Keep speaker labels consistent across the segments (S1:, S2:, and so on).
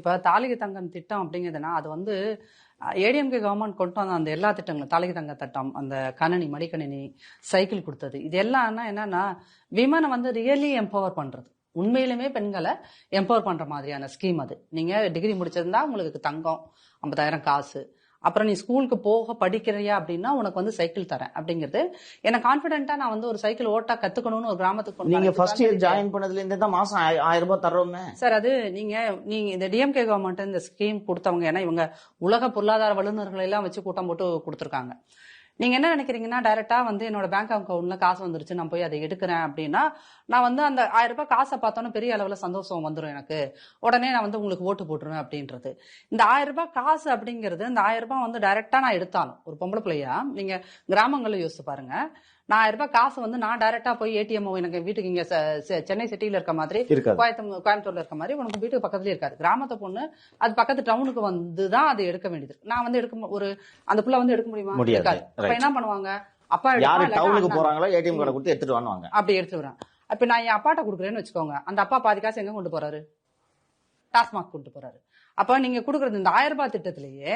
S1: இப்போ தாலிகை தங்கம் திட்டம் அப்படிங்கிறதுனா அது வந்து ஏடிஎம்கே கவர்மெண்ட் கொண்டு வந்த அந்த எல்லா திட்டங்களும் தாலிகை தங்க திட்டம் அந்த கணனி மடிக்கணினி சைக்கிள் கொடுத்தது. இது எல்லாம்னா என்னன்னா விமனை வந்து ரியலி எம்பவர் பண்றது. உண்மையிலுமே பெண்களை எம்பவர் பண்ற மாதிரியான ஸ்கீம் அது. நீங்க டிகிரி முடிச்சிருந்தா உங்களுக்கு தங்கம் ஐம்பதாயிரம் காசு. அப்புறம் நீ ஸ்கூலுக்கு போக படிக்கிறியா அப்படின்னா உனக்கு வந்து சைக்கிள் தரேன் அப்படிங்கிறது. எனக்கு கான்பிடென்ட்டா நான் வந்து ஒரு சைக்கிள் ஓட்டா கத்துக்கணும்னு ஒரு கிராமத்துக்கு
S2: நீங்க. ஃபர்ஸ்ட் இயர் ஜாயின் பண்ணதுல இருந்தே தான் மாசம் ஆய- ஆயிரம் ரூபாய் தர்றோமே.
S1: சார் அது நீங்க நீங்க இந்த டிஎம்கே கவர்மெண்ட் இந்த ஸ்கீம் கொடுத்தவங்க ஏன்னா இவங்க உலக பொருளாதார வல்லுநர்களை எல்லாம் வச்சு கூட்டம் போட்டு கொடுத்துருக்காங்க. நீங்கள் என்ன நினைக்கிறீங்கன்னா டைரெக்டாக வந்து என்னோட பேங்க் அக்கௌண்ட்ல காசு வந்துருச்சு நான் போய் அதை எடுக்கிறேன் அப்படின்னா நான் வந்து அந்த ஆயிரம் ரூபாய் காசை பார்த்தோன்னே பெரிய அளவில் சந்தோஷம் வந்துடும் எனக்கு. உடனே நான் வந்து உங்களுக்கு ஓட்டு போட்டுருவேன் அப்படின்றது. இந்த ஆயிரம் ரூபாய் காசு அப்படிங்கிறது இந்த ஆயிரம் ரூபாய் வந்து டைரெக்டாக நான் எடுத்தாலும் ஒரு பொம்பளை பிள்ளையா நீங்கள் கிராமங்களில் யோசிச்சு பாருங்கள் நான் ரூபாய் காசு வந்து நான் டைரக்டா போய் ஏடிஎம் எனக்கு வீட்டுக்கு இங்க சென்னை சிட்டில இருக்க மாதிரி கோயம்புத்தூர் கோயம்புத்தூர்ல இருக்க மாதிரி உனக்கு வீட்டுக்கு பக்கத்துலயே இருக்காது. கிராமத்து பொண்ணு அது பக்கத்து டவுனுக்கு வந்து தான் அது எடுக்க வேண்டியது. நான் வந்து எடுக்க ஒரு அந்த புள்ள வந்து எடுக்க முடியுமா?
S2: முடியாது.
S1: இருக்காது. அப்ப. என்ன பண்ணுவாங்க? அப்பா
S2: யாரு டவுனுக்கு. போறாங்களோ ஏடிஎம் கார்டை கொடுத்து எடுத்துட்டு வாங்குவாங்க
S1: அப்படி எடுத்து வரேன் அப்ப நான் என் அப்பாட்ட கொடுக்குறேன்னு வச்சுக்கோங்க. அந்த அப்பா பாதி காசு எங்க கொண்டு போறாரு? டாஸ்மாக் கொண்டு போறாரு. அப்ப நீங்க கொடுக்குறது இந்த ஆயிரம் ரூபாய் திட்டத்திலேயே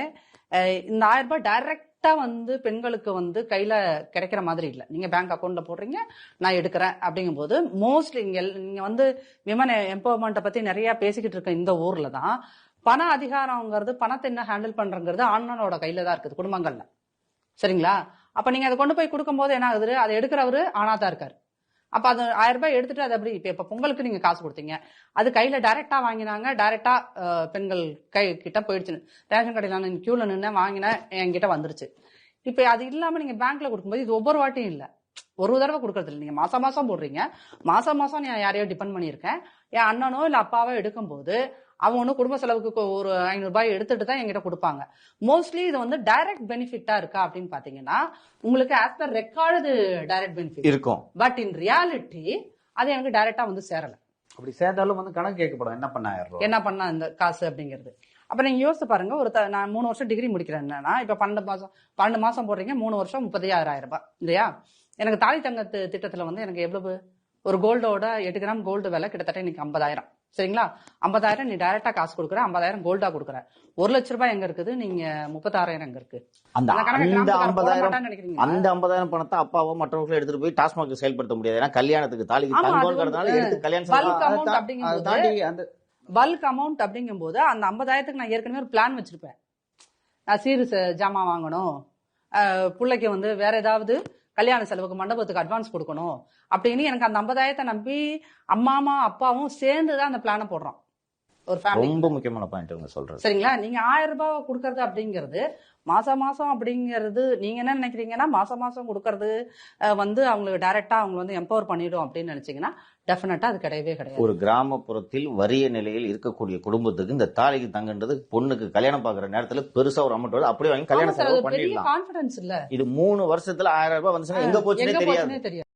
S1: இந்த ஆயிரம் ரூபாய் டைரக்டா வந்து பெண்களுக்கு வந்து கையில கிடைக்கிற மாதிரி இல்லை. நீங்க பேங்க் அக்கௌண்ட்ல போடுறீங்க நான் எடுக்கிறேன் அப்படிங்கும்போது மோஸ்ட்லி இங்க எல்- நீங்க வந்து விமன் எம்பவர்மெண்ட்டை பத்தி நிறைய பேசிக்கிட்டு இருக்க இந்த ஊர்ல தான் பண அதிகாரங்கிறது பணத்தை என்ன ஹேண்டில் பண்றங்கிறது ஆண்களோட கையில தான் இருக்குது குடும்பங்கள்ல. சரிங்களா? அப்ப நீங்க அதை கொண்டு போய் கொடுக்கும்போது என்ன ஆகுது? அதை எடுக்கிறவரு ஆனாதான் இருக்காரு. அப்ப அது ஆயிரம் ரூபாய் எடுத்துட்டு அது அப்படி இப்ப இப்ப பொங்கலுக்கு நீங்க காசு கொடுத்தீங்க. அது கையில டைரக்டா வாங்கினாங்க. டைரக்டா பெண்கள் கை கிட்ட போயிடுச்சு ரேஷன் கடையில நான் கியூல நின்று வாங்கினேன் என்கிட்ட வந்துருச்சு. இப்ப அது இல்லாம நீங்க பேங்க்ல கொடுக்கும்போது இது ஒவ்வொரு வாட்டியும் இல்ல. ஒரு தடவை கொடுக்கறது இல்லை. நீங்க மாசம் மாசம் போடுறீங்க. மாசம் மாசம் நான் யாரையோ டிபெண்ட் பண்ணியிருக்கேன். என் அண்ணனோ இல்ல அப்பாவோ எடுக்கும்போது அவங்க ஒன்றும் குடும்ப செலவுக்கு ஒரு ஐநூறு ரூபாய் எடுத்துட்டு தான் என்கிட்ட கொடுப்பாங்க. மோஸ்ட்லி இது வந்து டைரக்ட் பெனிஃபிட்டா இருக்கா அப்படின்னு பாத்தீங்கன்னா உங்களுக்கு as per record direct benefit
S2: இருக்கும்.
S1: பட் இன் ரியாலிட்டி அது எனக்கு டைரக்டா வந்து சேரல.
S3: அப்படி சேர்ந்தாலும் வந்து கணக்கு கேட்கப்படும். என்ன பண்ண
S1: என்ன பண்ணா இந்த காசு அப்படிங்கிறது. அப்ப நீங்க யோசிச்சு பாருங்க ஒரு நான் மூணு வருஷம் டிகிரி முடிக்கிறேன். என்னன்னா இப்ப பன்னெண்டு மாசம் பன்னெண்டு மாசம் போடுறீங்க மூணு வருஷம் முப்பத்தாயிரம் ரூபாய் இல்லையா? எனக்கு தாலி தங்க தி- திட்டத்துல வந்து எனக்கு எவ்வளவு? ஒரு கோல்டோட எட்டு கிராம் கோல்டு விலை கிட்டத்தட்ட இன்னைக்கு ஐம்பதாயிரம். சரிங்களா? ஐம்பதாயிரம் நீ டைரக்டா காசு கொடுக்குற ஐம்பதாயிரம் கோல்டா கொடுக்குற. ஒரு லட்ச ரூபாய் எங்க இருக்குது? நீங்க முப்பத்தாறாயிரம் எங்க இருக்கு?
S2: அந்த
S1: அந்த
S2: ஐம்பதாயிரம்? அந்த பணத்தை அப்பாவோ மற்றவர்களும் எடுத்துட்டு போய் டாஸ்மாக் செயல்படுத்த முடியாது. ஏன்னா கல்யாணத்துக்கு
S1: வந்து
S2: எடுத்து கல்யாணம்
S1: பல்க் அமௌண்ட் அப்படிங்கும்போது அந்த ஐம்பதாயிரத்துக்கு நான் ஏற்கனவே ஒரு பிளான் வச்சிருப்பேன். நான் சீரு ஜாமான் வாங்கணும். பிள்ளைக்கு வந்து வேற ஏதாவது கல்யாண செலவுக்கு மண்டபத்துக்கு அட்வான்ஸ் கொடுக்கணும் அப்படின்னு எனக்கு அந்த ஐம்பதாயிரத்தை நம்பி அம்மாமா அப்பாவும் சேர்ந்து தான் அந்த பிளானை போடுறோம். ஒரு ஃபேமிலி
S2: ரொம்ப முக்கியமான பாயிண்ட் இவங்க சொல்றது.
S1: சரிங்களா? நீங்க ஆயிரம் ரூபாய் கொடுக்கறது அப்படிங்கிறது மாசம் மாசம் அப்படிங்கிறது நீங்க என்ன நினைக்கிறீங்கன்னா மாசம் மாசம் கொடுக்கறது வந்து அவங்களுக்கு டைரக்டா அவங்க வந்து எம்பவர் பண்ணிடும் அப்படின்னு நினைச்சீங்கன்னா டெஃபினட்டா அது கிடையவே கிடையாது.
S2: ஒரு கிராமப்புறத்தில் வறிய நிலையில் இருக்கக்கூடிய குடும்பத்துக்கு இந்த தாலிக்கு தங்கன்றது பொண்ணுக்கு கல்யாணம் பாக்குற நேரத்துல பெருசா ஒரு அமௌண்ட் வருது அப்படியே வாங்கி கல்யாணம் செலவு பண்ணிடலாம்.
S1: கான்பிடன்ஸ் இல்ல.
S2: இது மூணு வருஷத்துல ஆயிரம் ரூபாய் வந்துச்சுன்னா எங்க
S1: போச்சுன்னே தெரியாது.